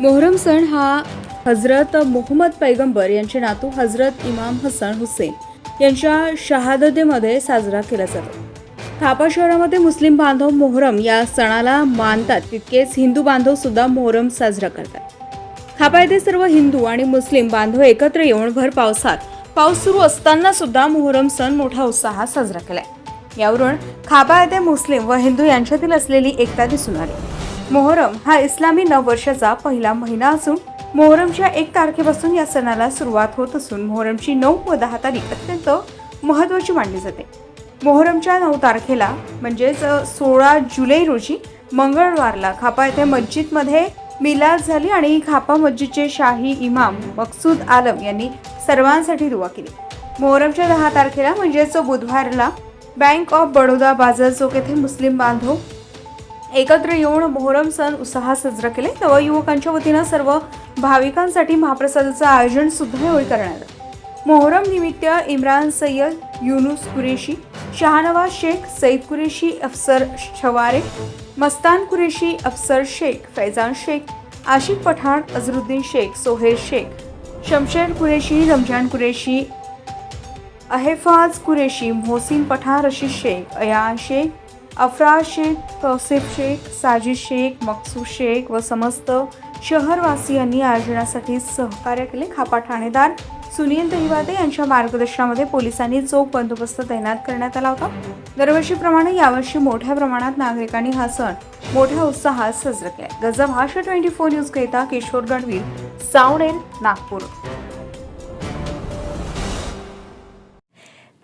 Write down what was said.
मोहरम सण हा हजरत मोहम्मद पैगंबर यांचे नातू हजरत इमाम हसन हुसेन यांच्या शहादतेमध्ये साजरा केला जातो. थापा शहरामध्ये मुस्लिम बांधव मोहरम या सणाला मानतात तितकेच हिंदू बांधव सुद्धा मोहरम साजरा करतात. थापा येथे सर्व हिंदू आणि मुस्लिम बांधव एकत्र येऊन भर पावसात पाऊस सुरू असताना सुद्धा मोहरम सण मोठा उत्साहात साजरा केलाय. यावरून खापा येथे मुस्लिम व हिंदू यांच्यातील असलेली एकता दिसून आली. मोहरम हा इस्लामी नववर्षाचा पहिला महिना असून मोहरमच्या एक तारखेपासून या सणाला सुरुवात होत असून मोहरमची नऊ व दहा तारीख अत्यंत महत्त्वाची मानली जाते. मोहरमच्या नऊ तारखेला म्हणजेच सोळा जुलै रोजी मंगळवारला खापा येथे मस्जिदमध्ये मिलाद झाली आणि खापा मस्जिदचे शाही इमाम मकसूद आलम यांनी सर्वांसाठी दुवा केली. मोहरमच्या दहा तारखेला म्हणजेच बुधवारला बँक ऑफ बडोदा बाजार चौक येथे मुस्लिम बांधव एकत्र येऊन मोहरम सण उत्साहात साजरा केले. नवयुवकांच्या वतीनं सर्व भाविकांसाठी महाप्रसादाचं आयोजन सुद्धा यावेळी करण्यात आलं. मोहरम निमित्त इम्रान सय्यद युनुस कुरेशी शहानवाज शेख सईद कुरेशी अफसर छवारे मस्तान कुरेशी अफसर शेख फैजान शेख आशिक पठाण अझरुद्दीन शेख सोहेल शेख शमशेर कुरेशी रमजान कुरेशी अहेफाज कुरेशी मोहसिन पठाण रशीद शेख अयान शेख अफराज शेख तौसिफ शेख साजिद शेख मकसूद शेख व समस्त शहरवासियांनी आयोजनासाठी सहकार्य केले. खापा ठाणेदार सुनील दहिवादे यांच्या मार्गदर्शनामध्ये पोलिसांनी चोख बंदोबस्त तैनात करण्यात आला होता. दरवर्षीप्रमाणे यावर्षी मोठ्या प्रमाणात नागरिकांनी हा सण मोठ्या उत्साहात साजरा केला. गजभाषा ट्वेंटी फोर न्यूज घेता किशोर गडवीर सावणेर नागपूर.